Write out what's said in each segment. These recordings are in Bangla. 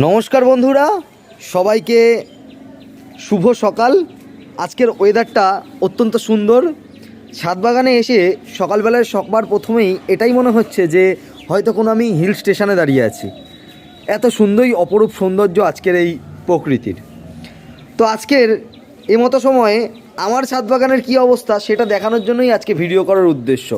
নমস্কার বন্ধুরা, সবাইকে শুভ সকাল। আজকের ওয়েদারটা অত্যন্ত সুন্দর। ছাদ বাগানে এসে সকালবেলায় সবার প্রথমেই এটাই মনে হচ্ছে যে হয়তো কোনো আমি হিল স্টেশনে দাঁড়িয়ে আছি। এত সুন্দরই অপরূপ সৌন্দর্য আজকের এই প্রকৃতির। তো আজকের এমতো সময়ে আমার ছাদ বাগানের কী অবস্থা সেটা দেখানোর জন্যই আজকে ভিডিও করার উদ্দেশ্য।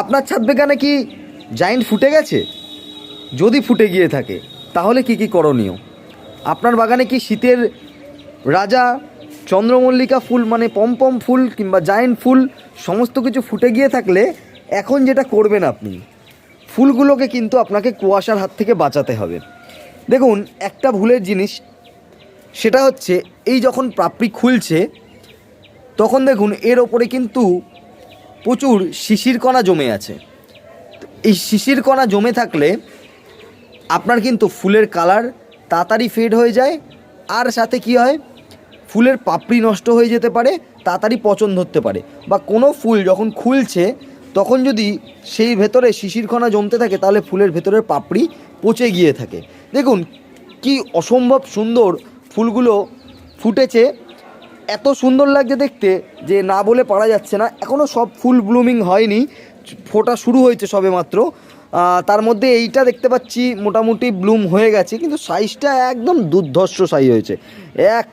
আপনার ছাদ বাগানে কি জাইন্ট ফুটে গেছে? যদি ফুটে গিয়ে থাকে তাহলে কি কি করণীয়? আপনার বাগানে কি শীতের রাজা, চন্দ্রমল্লিকা ফুল মানে পমপম ফুল কিংবা জায়েন্ট ফুল সমস্ত কিছু ফুটে গিয়ে থাকলে এখন যেটা করবেন আপনি, ফুলগুলোকে কিন্তু আপনাকে কুয়াশার হাত থেকে বাঁচাতে হবে। দেখুন, একটা ভুলের জিনিস, সেটা হচ্ছে এই যখন পাপড়ি খুলছে, তখন দেখুন এর ওপরে কিন্তু প্রচুর শিশির কণা জমে আছে। এই শিশির কণা জমে থাকলে আপনার কিন্তু ফুলের কালার তাড়াতাড়ি ফেড হয়ে যায়, আর সাথে কি হয়? ফুলের পাপড়ি নষ্ট হয়ে যেতে পারে, তাড়াতাড়ি পচন ধরতে পারে। বা কোনো ফুল যখন খুলছে, তখন যদি সেই ভেতরে শিশিরকণা জমতে থাকে, তাহলে ফুলের ভেতরের পাপড়ি পচে গিয়ে থাকে। দেখুন, কি অসম্ভব সুন্দর ফুলগুলো ফুটেছে। এত সুন্দর লাগছে দেখতে যে না বলে পারা যাচ্ছে না। এখনও সব ফুল ব্লুমিং হয়নি। ফোটা শুরু হয়েছে সবে মাত্র। তার মধ্যে এইটা দেখতে পাচ্ছি, মোটামুটি ব্লুম হয়ে গেছে, কিন্তু সাইজটা একদম দুর্ধর্ষ সাইজ হয়েছে। এক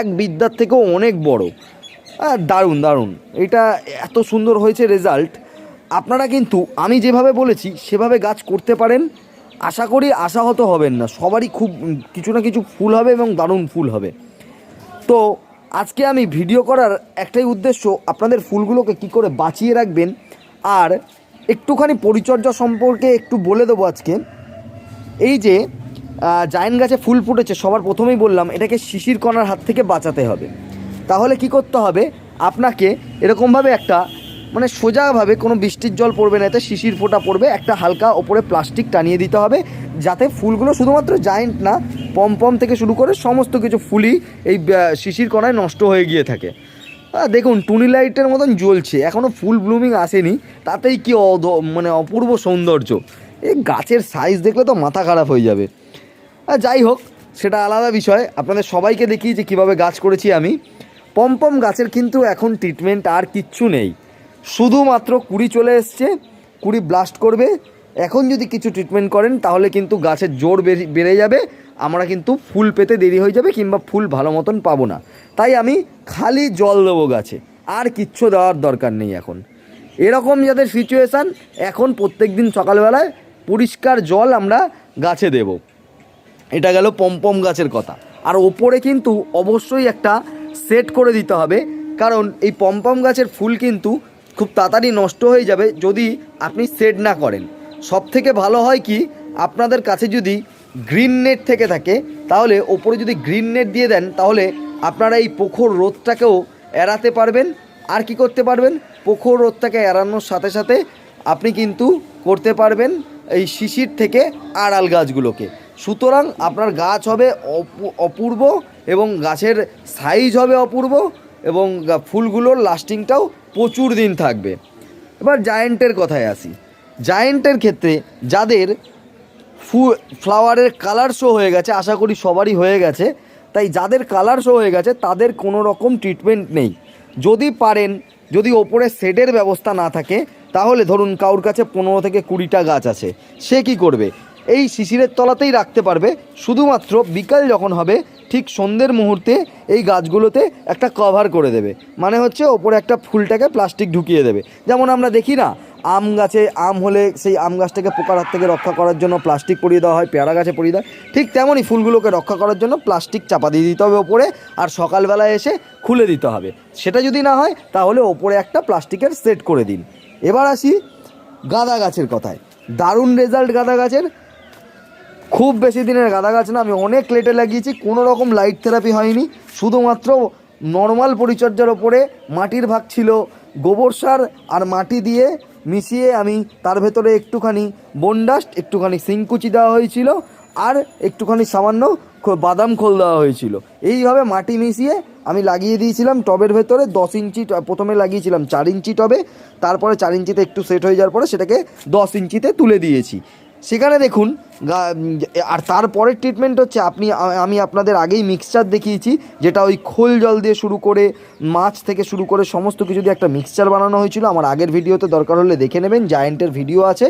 এক বিদ্যার থেকেও অনেক বড়। দারুণ দারুণ। এটা এত সুন্দর হয়েছে রেজাল্ট আপনারা কিন্তু, আমি যেভাবে বলেছি, সেভাবে গাছ করতে পারেন। আশা করি আশাহত হবেন না। সবারই খুব কিছু না কিছু ফুল হবে এবং দারুণ ফুল হবে। তো, আজকে আমি ভিডিও করার একটাই উদ্দেশ্য, আপনাদের ফুলগুলোকে কি করে বাঁচিয়ে রাখবেন, আর একটুখানি পরিচর্যা সম্পর্কে একটু বলে দেবো আজকে। এই যে জায়েন্ট গাছে ফুল ফুটেছে, সবার প্রথমেই বললাম, এটাকে শিশির কণার হাত থেকে বাঁচাতে হবে। তাহলে কি করতে হবে? আপনাকে এরকমভাবে একটা মানে সোজাভাবে কোনো বৃষ্টির জল পড়বে না, এতে শিশির ফোঁটা পড়বে, একটা হালকা ওপরে প্লাস্টিক টানিয়ে দিতে হবে, যাতে ফুলগুলো শুধুমাত্র জায়েন্ট না, পমপম থেকে শুরু করে সমস্ত কিছু ফুলই এই শিশির কণায় নষ্ট হয়ে গিয়ে থাকে। দেখুন, টুনি লাইটের মতন জ্বলছে। এখনও ফুল ব্লুমিং আসেনি। তাতেই কি মানে অপূর্ব সৌন্দর্য। এই গাছের সাইজ দেখলে তো মাথা খারাপ হয়ে যাবে। যাই হোক, সেটা আলাদা বিষয়। আপনাদের সবাইকে দেখি যে কীভাবে গাছ করেছি আমি। পমপম গাছের কিন্তু এখন ট্রিটমেন্ট আর কিচ্ছু নেই। শুধুমাত্র কুড়ি চলে এসছে, কুড়ি ব্লাস্ট করবে। এখন যদি কিছু ট্রিটমেন্ট করেন, তাহলে কিন্তু গাছের জোর বেড়ে যাবে। আমরা কিন্তু ফুল পেতে দেরি হয়ে যাবে কিংবা ফুল ভালো মতন পাবো না। তাই আমি খালি জল দেবো গাছে। আর কিচ্ছু দেওয়ার দরকার নেই এখন। এরকম যাদের সিচুয়েশান এখন প্রত্যেক দিন সকালবেলায় পরিষ্কার জল আমরা গাছে দেবো। এটা গেল পমপম গাছের কথা। আর ওপরে কিন্তু অবশ্যই একটা সেট করে দিতে হবে। কারণ এই পমপম গাছের ফুল কিন্তু খুব তাড়াতাড়ি নষ্ট হয়ে যাবে যদি আপনি সেট না করেন। সব থেকে ভালো হয় কি, আপনাদের কাছে যদি গ্রিন নেট থেকে থাকে, তাহলে ওপরে যদি গ্রিন নেট দিয়ে দেন, তাহলে আপনারা এই পোখর রোদটাকেও এড়াতে পারবেন। আর কি করতে পারবেন? পোখর রোদটাকে এড়ানোর সাথে সাথে আপনি কিন্তু করতে পারবেন এই শিশির থেকে আড়াল গাছগুলোকে। সুতরাং আপনার গাছ হবে অপু- অপূর্ব এবং গাছের সাইজ হবে অপূর্ব এবং ফুলগুলোর লাস্টিংটাও প্রচুর দিন থাকবে। এবার জায়েন্টের কথায় আসি। জায়েন্টের ক্ষেত্রে যাদের ফু ফ্লাওয়ারের কালার শো হয়ে গেছে, আশা করি সবারই হয়ে গেছে। তাই যাদের কালার শো হয়ে গেছে, তাদের কোনো রকম ট্রিটমেন্ট নেই। যদি পারেন, যদি ওপরে শেডের ব্যবস্থা না থাকে, তাহলে ধরুন কারোর কাছে পনেরো থেকে কুড়িটা গাছ আছে, সে কি করবে? এই শিশিরের তলাতেই রাখতে পারবে। শুধুমাত্র বিকাল যখন হবে, ঠিক সন্ধ্যের মুহূর্তে এই গাছগুলোতে একটা কভার করে দেবে। মানে হচ্ছে ওপরে একটা ফুলটাকে প্লাস্টিক ঢুকিয়ে দেবে। যেমন আমরা দেখি না আম গাছে আম হলে সেই আম গাছটাকে পোকার হাত থেকে রক্ষা করার জন্য প্লাস্টিক পরিয়ে দেওয়া হয়, পেয়ারা গাছে পরিয়ে হয়। ঠিক তেমনই ফুলগুলোকে রক্ষা করার জন্য প্লাস্টিক চাপা দিয়ে দিতে হবে ওপরে আর সকালবেলায় এসে খুলে দিতে হবে। সেটা যদি না হয় তাহলে ওপরে একটা প্লাস্টিকের সেট করে দিন। এবার আসি গাঁদা গাছের কথায়। দারুণ রেজাল্ট গাঁদা গাছের। খুব বেশি দিনের গাঁদা গাছ না, আমি অনেক লেটে লাগিয়েছি, কোনো রকম লাইট থেরাপি হয়নি। শুধুমাত্র নর্মাল পরিচর্যার ওপরে মাটির ভাগ ছিল, গোবর সার আর মাটি দিয়ে মিশিয়ে আমি তার ভেতরে একটুখানি বনডাস্ট একটুখানি সিংকুচি দেওয়া হয়েছিল আর একটুখানি সামান্য বাদাম খোল দেওয়া হয়েছিল। এইভাবে মাটি মিশিয়ে আমি লাগিয়ে দিয়েছিলাম টবের ভেতরে দশ ইঞ্চি প্রথমে লাগিয়েছিলাম চার ইঞ্চি টবে, তারপরে চার ইঞ্চিতে একটু সেট হয়ে যাওয়ার পরে সেটাকে দশ ইঞ্চিতে তুলে দিয়েছি। সেখানে দেখুন আর তারপরের ট্রিটমেন্ট হচ্ছে আপনি, আমি আপনাদের আগেই মিক্সচার দেখিয়েছি, যেটা ওই খোল জল দিয়ে শুরু করে মাছ থেকে শুরু করে সমস্ত কিছু দিয়ে একটা মিক্সচার বানানো হয়েছিল। আমার আগের ভিডিওতে দরকার হলে দেখে নেবেন জায়েন্টের ভিডিও আছে,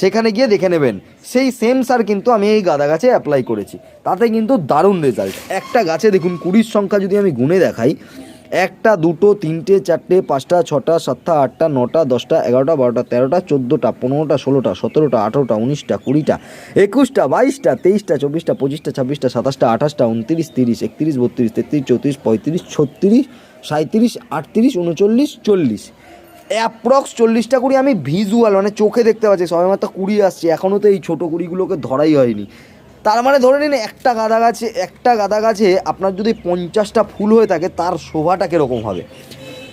সেখানে গিয়ে দেখে নেবেন। সেই সেম সার কিন্তু আমি এই গাঁদা গাছে অ্যাপ্লাই করেছি। তাতে কিন্তু দারুণ রেজাল্ট একটা গাছে দেখুন, কুড়ির সংখ্যা যদি আমি গুনে দেখাই একটা, দুটো, তিনটে, চারটে, পাঁচটা, ছটা, সাতটা, আটটা, নটা, দশটা, এগারোটা, বারোটা, তেরোটা, চোদ্দোটা, পনেরোটা, ষোলোটা, সতেরোটা, আঠেরোটা, উনিশটা, কুড়িটা, একুশটা, বাইশটা, তেইশটা, চব্বিশটা, পঁচিশটা, ছাব্বিশটা, সাতাশটা, আঠাশটা, উনত্রিশ, তিরিশ, একত্রিশ, বত্রিশ, তেত্রিশ, চৌত্রিশ, পঁয়ত্রিশ, ছত্রিশ সাঁত্রিশ আটত্রিশ, উনচল্লিশ, চল্লিশ। অ্যাপ্রক্স চল্লিশটা কুড়ি আমি ভিজুয়াল মানে চোখে দেখতে পাচ্ছি সবাই মাত্র কুড়ি আসছে, এখনও তো এই ছোটো কুড়িগুলোকে ধরাই হয়নি। তার মানে ধরে নিন একটা গাঁদা গাছে, একটা গাঁদা গাছে আপনার যদি পঞ্চাশটা ফুল হয়ে থাকে, তার শোভাটা কীরকম হবে?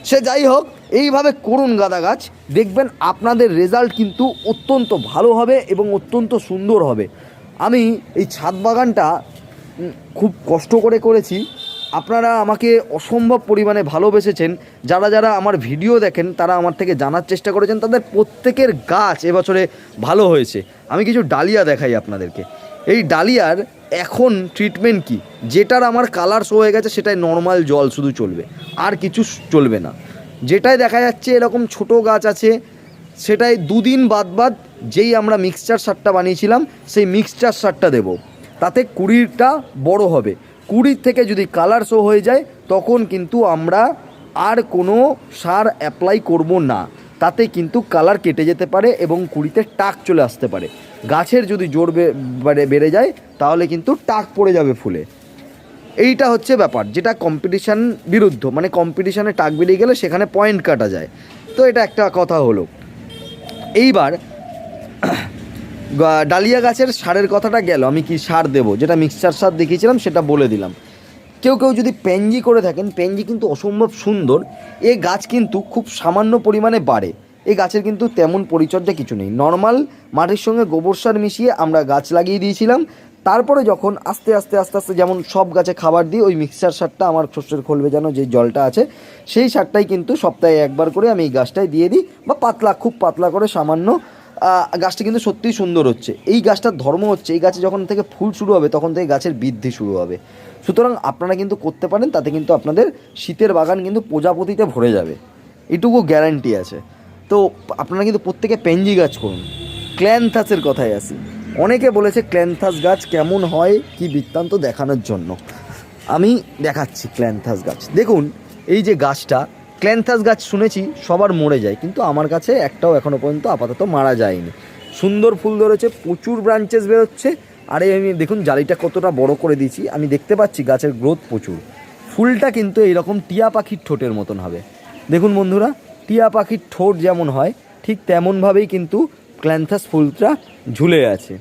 সে যাই হোক, এইভাবে করুন গাঁদা গাছ, দেখবেন আপনাদের রেজাল্ট কিন্তু অত্যন্ত ভালো হবে এবং অত্যন্ত সুন্দর হবে। আমি এই ছাদ বাগানটা খুব কষ্ট করে করেছি। আপনারা আমাকে অসম্ভব পরিমাণে ভালোবেসেছেন। যারা যারা আমার ভিডিও দেখেন, তারা আমার থেকে জানার চেষ্টা করেছেন, তাদের প্রত্যেকের গাছ এবছরে ভালো হয়েছে। আমি কিছু ডালিয়া দেখাই আপনাদেরকে। এই ডালিয়ার এখন ট্রিটমেন্ট কি? যেটার আমার কালার শো হয়ে গেছে, সেটাই নর্মাল জল শুধু চলবে, আর কিছু চলবে না। যেটাই দেখা যাচ্ছে এরকম ছোট গাছ আছে, সেটাই দুদিন বাদ বাদ যেই আমরা মিক্সচার সারটা বানিয়েছিলাম, সেই মিক্সচার সারটা দেব। তাতে কুড়িটা বড় হবে। কুড়ির থেকে যদি কালার শো হয়ে যায়, তখন কিন্তু আমরা আর কোনো সার অ্যাপ্লাই করব না। তাতে কিন্তু কালার কেটে যেতে পারে এবং কুড়িতে টাক চলে আসতে পারে। গাছের যদি জোর বাড়ে বেড়ে যায়, তাহলে কিন্তু টাক পড়ে যাবে ফুলে। এইটা হচ্ছে ব্যাপার, যেটা কম্পিটিশান বিরুদ্ধ মানে কম্পিটিশানে টাক বেরিয়ে গেলে সেখানে পয়েন্ট কাটা যায়। তো এটা একটা কথা হলো। এইবার ডালিয়া গাছের সারের কথাটা গেল, আমি কি সার দেব? যেটা মিক্সচার সার দেখিয়েছিলাম, সেটা বলে দিলাম। কেউ কেউ যদি পেনজি করে থাকেন পেনজি কিন্তু অসম্ভব সুন্দর। এ গাছ কিন্তু খুব সামান্য পরিমাণে বাড়ে। এই গাছের কিন্তু তেমন পরিচর্যা কিছু নেই। নর্মাল মাটির সঙ্গে গোবর সার মিশিয়ে আমরা গাছ লাগিয়ে দিয়েছিলাম। তারপরে যখন আস্তে আস্তে আস্তে আস্তে যেমন সব গাছে খাবার দিই, ওই মিক্সচার সারটা আমার শস্যের খোলবে যেন যে জলটা আছে, সেই সারটাই কিন্তু সপ্তাহে একবার করে আমি এই গাছটায় দিয়ে দিই বা পাতলা, খুব পাতলা করে সামান্য গাছটা কিন্তু সত্যিই সুন্দর হচ্ছে। এই গাছটার ধর্ম হচ্ছে, এই গাছে যখন থেকে ফুল শুরু হবে, তখন থেকে গাছের বৃদ্ধি শুরু হবে। সুতরাং আপনারা কিন্তু করতে পারেন, তাতে কিন্তু আপনাদের শীতের বাগান কিন্তু প্রজাপতিতে ভরে যাবে। এটুকু গ্যারান্টি আছে। তো আপনারা কিন্তু প্রত্যেকে পেঞ্জি গাছ করুন। ক্ল্যান্থাসের কথায় আসি। অনেকে বলেছে ক্ল্যান্থাস গাছ কেমন হয়, কি বৃত্তান্ত দেখানোর জন্য। আমি দেখাচ্ছি ক্ল্যান্থাস গাছ। দেখুন, এই যে গাছটা, ক্ল্যান্থাস গাছ শুনেছি, সবার মরে যায়, কিন্তু আমার কাছে একটাও এখনও পর্যন্ত আপাতত মারা যায়নি। সুন্দর ফুল ধরেছে, প্রচুর ব্রাঞ্চেস বেরোচ্ছে আর আমি দেখুন, জালিটা কতটা বড় করে দিয়েছি। আমি দেখতে পাচ্ছি গাছের গ্রোথ প্রচুর। ফুলটা কিন্তু এইরকম টিয়া পাখির ঠোঁটের মতন হবে। দেখুন বন্ধুরা, টিয়া পাখির ঠোঁট যেমন হয়, ঠিক তেমনভাবেই কিন্তু ক্ল্যান্থাস ফুলটা ঝুলে আছে।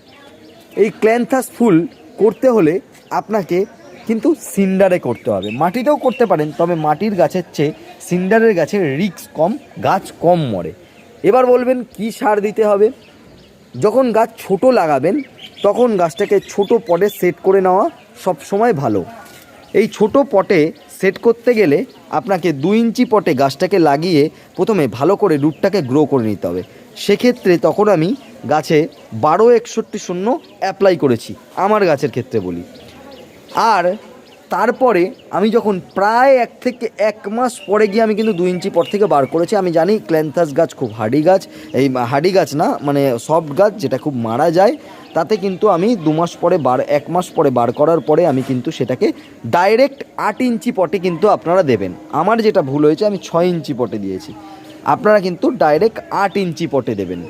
এই ক্ল্যান্থাস ফুল করতে হলে আপনাকে কিন্তু সিন্ডারে করতে হবে। মাটিতেও করতে পারেন, তবে মাটির গাছের চেয়ে সিন্ডারের গাছের রিক্স কম, গাছ কম মরে। এবার বলবেন, কি সার দিতে হবে? যখন গাছ ছোট লাগাবেন তখন গাছটাকে ছোট পটে সেট করে নেওয়া সব সময় ভালো। এই ছোট পটে সেট করতে গেলে আপনাকে দু ইঞ্চি পটে গাছটাকে লাগিয়ে প্রথমে ভালো করে রুটটাকে গ্রো করে নিতে হবে। সেক্ষেত্রে তখন আমি গাছে বারো একষট্টি শূন্য অ্যাপ্লাই করেছি, আমার গাছের ক্ষেত্রে বলি। আর তারপরে আমি যখন প্রায় এক থেকে এক মাস পরে গিয়ে আমি কিন্তু দু ইঞ্চি পর থেকে বার করেছি, আমি জানি ক্ল্যান্থাস গাছ খুব হার্ডি গাছ, এই হার্ডি গাছ না মানে সফট গাছ যেটা খুব মারা যায়, তাতে কিন্তু আমি দু মাস পরে বার, এক মাস পরে বার করার পরে আমি কিন্তু সেটাকে ডাইরেক্ট আট ইঞ্চি পটে কিন্তু আপনারা দেবেন। আমার যেটা ভুল হয়েছে, আমি ছয় ইঞ্চি পটে দিয়েছি। আপনারা কিন্তু ডাইরেক্ট আট ইঞ্চি পটে দেবেন।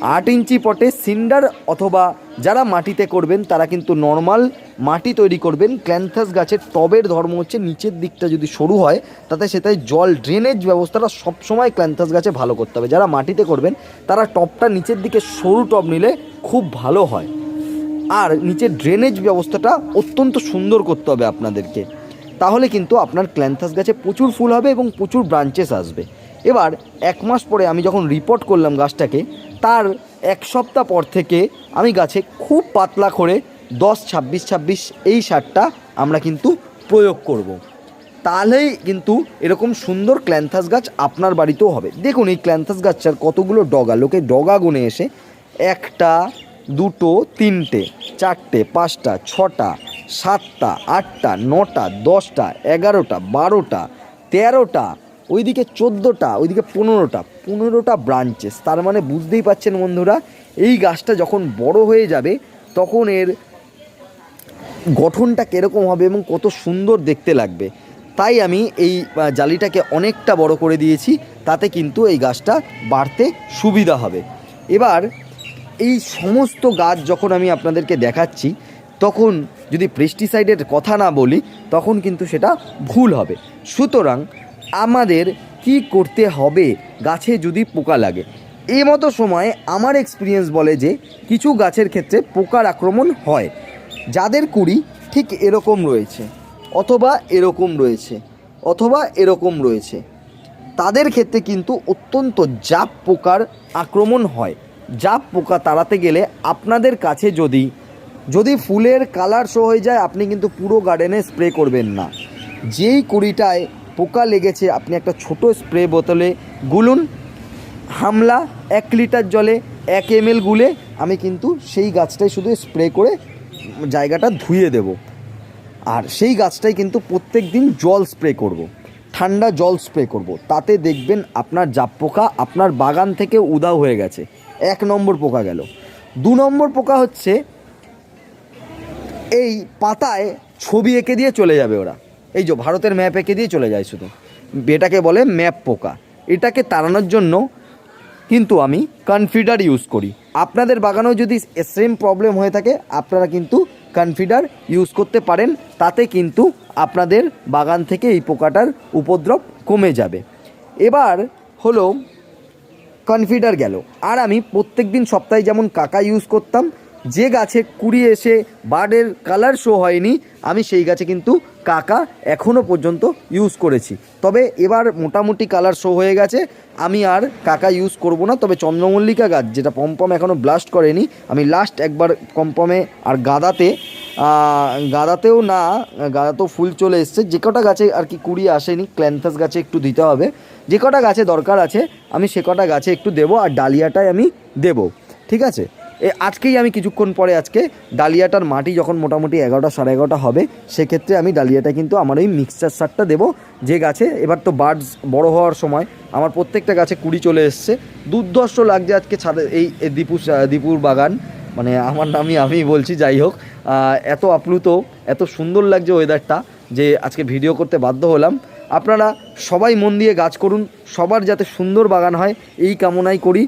আট ইঞ্চি পটে সিন্ডার অথবা যারা মাটিতে করবেন, তারা কিন্তু নর্মাল মাটি তৈরি করবেন। ক্ল্যান্থাস গাছের টবের ধর্ম হচ্ছে নিচের দিকটা যদি সরু হয়, তাতে সেটাই জল ড্রেনেজ ব্যবস্থাটা সবসময় ক্ল্যান্থাস গাছে ভালো করতে হবে। যারা মাটিতে করবেন, তারা টবটা নিচের দিকে সরু টব নিলে খুব ভালো হয়। আর নিচের ড্রেনেজ ব্যবস্থাটা অত্যন্ত সুন্দর করতে হবে আপনাদেরকে। তাহলে কিন্তু আপনার ক্ল্যান্থাস গাছে প্রচুর ফুল হবে এবং প্রচুর ব্রাঞ্চেস আসবে। এবার এক মাস পরে আমি যখন রিপোর্ট করলাম গাছটাকে তার এক সপ্তাহ পর থেকে আমি গাছে খুব পাতলা করে দশ, ছাব্বিশ ছাব্বিশ এই সারটা আমরা কিন্তু প্রয়োগ করব। তাহলেই কিন্তু এরকম সুন্দর ক্ল্যান্থাস গাছ আপনার বাড়িতেও হবে দেখুন এই ক্ল্যান্থাস গাছটার কতগুলো ডগা, লোকে ডগা গুনে এসে একটা, দুটো, তিনটে, চারটে, পাঁচটা, ছটা, সাতটা, আটটা, নটা, দশটা, এগারোটা, বারোটা, তেরোটা, ওইদিকে চোদ্দোটা, ওইদিকে পনেরোটা পনেরোটা ব্রাঞ্চেস তার মানে বুঝতেই পাচ্ছেন বন্ধুরা, এই গাছটা যখন বড় হয়ে যাবে, তখন এর গঠনটা কীরকম হবে এবং কত সুন্দর দেখতে লাগবে। তাই আমি এই জালিটাকে অনেকটা বড় করে দিয়েছি, তাতে কিন্তু এই গাছটা বাড়তে সুবিধা হবে। এবার, এই সমস্ত গাছ যখন আমি আপনাদেরকে দেখাচ্ছি, তখন যদি পেস্টিসাইডের কথা না বলি, তখন কিন্তু সেটা ভুল হবে। সুতরাং আমাদের কি করতে হবে? গাছে যদি পোকা লাগে। এই মতো সময় আমার এক্সপিরিয়েন্স বলে যে, কিছু গাছের ক্ষেত্রে পোকার আক্রমণ হয়। যাদের কুড়ি ঠিক এরকম রয়েছে, অথবা এরকম রয়েছে, অথবা এরকম রয়েছে। তাদের ক্ষেত্রে কিন্তু অত্যন্ত জাপ পোকার আক্রমণ হয়। জাপ পোকা তাড়াতে গেলে আপনাদের কাছে যদি যদি ফুলের কালার শো হয়ে যায়, আপনি কিন্তু পুরো গার্ডেনে স্প্রে করবেন না। যেই কুড়িটায় পোকা লেগেছে, আপনি একটা ছোট স্প্রে বোতলে গুলুন। হামলা, এক লিটার জলে এক এম গুলে আমি কিন্তু সেই গাছটাই শুধু স্প্রে করে জায়গাটা ধুয়ে দেব। আর সেই গাছটাই কিন্তু প্রত্যেক দিন জল স্প্রে করব। ঠান্ডা জল স্প্রে করব। তাতে দেখবেন আপনার জাপ পোকা আপনার বাগান থেকে উদাও হয়ে গেছে। এক নম্বর পোকা গেল। দু নম্বর পোকা হচ্ছে এই পাতায় ছবি এঁকে দিয়ে চলে যাবে ওরা। এই যে ভারতের ম্যাপ এঁকে দিয়ে চলে যায় শুধু। এটাকে বলে ম্যাপ পোকা। এটাকে তাড়ানোর জন্য কিন্তু আমি কনফিডার ইউজ করি। আপনাদের বাগানেও যদি সেম প্রবলেম হয়ে থাকে, আপনারা কিন্তু কনফিডার ইউজ করতে পারেন, তাতে কিন্তু আপনাদের বাগান থেকে এই পোকাটার উপদ্রব কমে যাবে। এবার হলো কনফিডার গেল। আর আমি প্রত্যেক দিন সপ্তাহে যেমন কাকা ইউজ করতাম, যে গাছে কুড়ি এসে বার্ডের কালার শো হয়নি, আমি সেই গাছে কিন্তু কাকা এখনও পর্যন্ত ইউজ করেছি। তবে এবার মোটামুটি কালার শো হয়ে গেছে। আমি আর কাকা ইউজ করব না, তবে চন্দ্রমল্লিকা গাছ, যেটা পম্পম এখনও ব্লাস্ট করেনি, আমি লাস্ট একবার পম্পমে আর গাদাতে গাদাতেও না, গাদাতেও ফুল চলে এসছে। যে কটা গাছে আর কি কুড়ি আসেনি, ক্ল্যান্থাস গাছে একটু দিতে হবে। যে কটা গাছে দরকার আছে, আমি সে কটা গাছে একটু দেবো, আর ডালিয়াটাই আমি দেবো। ঠিক আছে? আজকেই আমি কিছুক্ষণ পরে আজকে ডালিয়াটার মাটি যখন মোটামুটি এগারোটা সাড়ে এগারোটা হবে, সেক্ষেত্রে আমি ডালিয়াটা কিন্তু আমার ওই মিক্সচার সারটা দেবো। যে গাছে এবার তো বার্ডস বড় হওয়ার সময় আমার প্রত্যেকটা গাছে কুড়ি চলে এসছে। দুর্ধর্ষ লাগছে আজকে ছাদে এই এই দীপু, দীপুর বাগান। মানে আমার নামই আমি বলছি, যাই হোক এত আপ্লুত, এত সুন্দর লাগছে ওয়েদারটা যে আজকে ভিডিও করতে বাধ্য হলাম। আপনারা সবাই মন দিয়ে গাছ করুন, সবার যাতে সুন্দর বাগান হয়, এই কামনাই করি।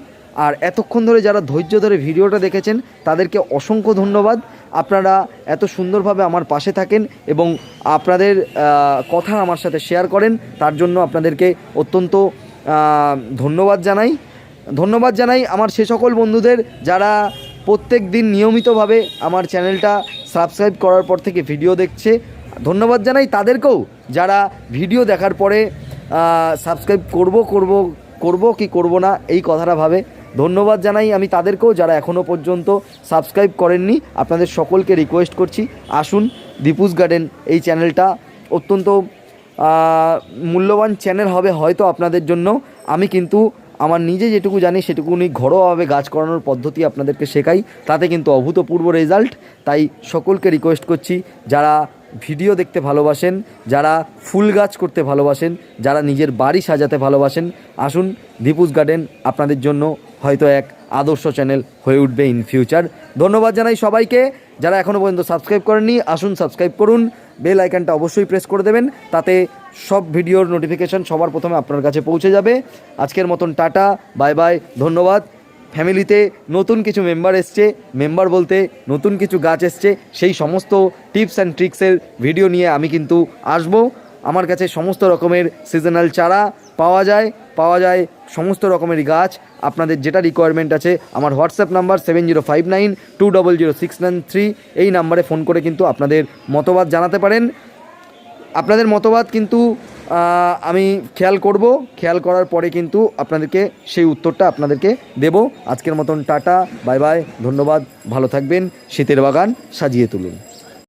আর এতক্ষণ ধরে যারা ধৈর্য ধরে ভিডিওটা দেখেছেন, তাদেরকে অসংখ্য ধন্যবাদ। আপনারা এত সুন্দরভাবে আমার পাশে থাকেন এবং আপনাদের কথা আমার সাথে শেয়ার করেন, তার জন্য আপনাদেরকে অত্যন্ত ধন্যবাদ জানাই। ধন্যবাদ জানাই আমার সে সকল বন্ধুদের যারা প্রত্যেক দিন নিয়মিতভাবে আমার চ্যানেলটা সাবস্ক্রাইব করার পর থেকে ভিডিও দেখছে। ধন্যবাদ জানাই তাদেরকেও যারা ভিডিও দেখার পরে সাবস্ক্রাইব করব করব করব কি করব না, এই কথাটা ভাবে। ধন্যবাদ জানাই আমি তাদেরকেও যারা এখনও পর্যন্ত সাবস্ক্রাইব করেননি, আপনাদের সকলকে রিকোয়েস্ট করছি, আসুন দীপুস গার্ডেন এই চ্যানেলটা অত্যন্ত মূল্যবান চ্যানেল হবে হয়তো আপনাদের জন্য। আমি কিন্তু আমার নিজে যেটুকু জানি সেটুকুনি ঘরোয়াভাবে গাছ করানোর পদ্ধতি আপনাদেরকে শেখাই, তাতে কিন্তু অভূতপূর্ব রেজাল্ট তাই সকলকে রিকোয়েস্ট করছি, যারা ভিডিও দেখতে ভালোবাসেন, যারা ফুল গাছ করতে ভালোবাসেন, যারা নিজের বাড়ি সাজাতে ভালোবাসেন, আসুন দীপুস গার্ডেন আপনাদের জন্য হয়তো এক আদর্শ চ্যানেল হয়ে উঠবে ইন ফিউচার ধন্যবাদ জানাই সবাইকে, যারা এখনও পর্যন্ত সাবস্ক্রাইব করেননি, আসুন সাবস্ক্রাইব করুন বেল আইকনটা অবশ্যই প্রেস করে দেবেন, তাতে সব ভিডিওর নোটিফিকেশন সবার প্রথমে আপনার কাছে পৌঁছে যাবে। আজকের মতন টাটা বাই বাই ধন্যবাদ। ফ্যামিলিতে নতুন কিছু মেম্বার এসছে মেম্বার বলতে নতুন কিছু গাছ এসছে, সেই সমস্ত টিপস অ্যান্ড ট্রিক্সের ভিডিও নিয়ে আমি কিন্তু আসব। আমার কাছে সমস্ত রকমের সিজনাল চারা পাওয়া যায় পাওয়া যায় সমস্ত রকমের গাছ। আপনাদের যেটা রিকোয়ারমেন্ট আছে, আমার WhatsApp number seven zero five nine two double zero six nine three এই নাম্বারে ফোন করে কিন্তু আপনাদের মতবাদ জানাতে পারেন। আপনাদের মতবাদ কিন্তু আমি খেয়াল করব। খেয়াল করার পরে কিন্তু আপনাদেরকে সেই উত্তরটা আপনাদেরকে দেব। আজকের মতন টাটা, বাই বাই, ধন্যবাদ, ভালো থাকবেন, শীতের বাগান সাজিয়ে তুলুন।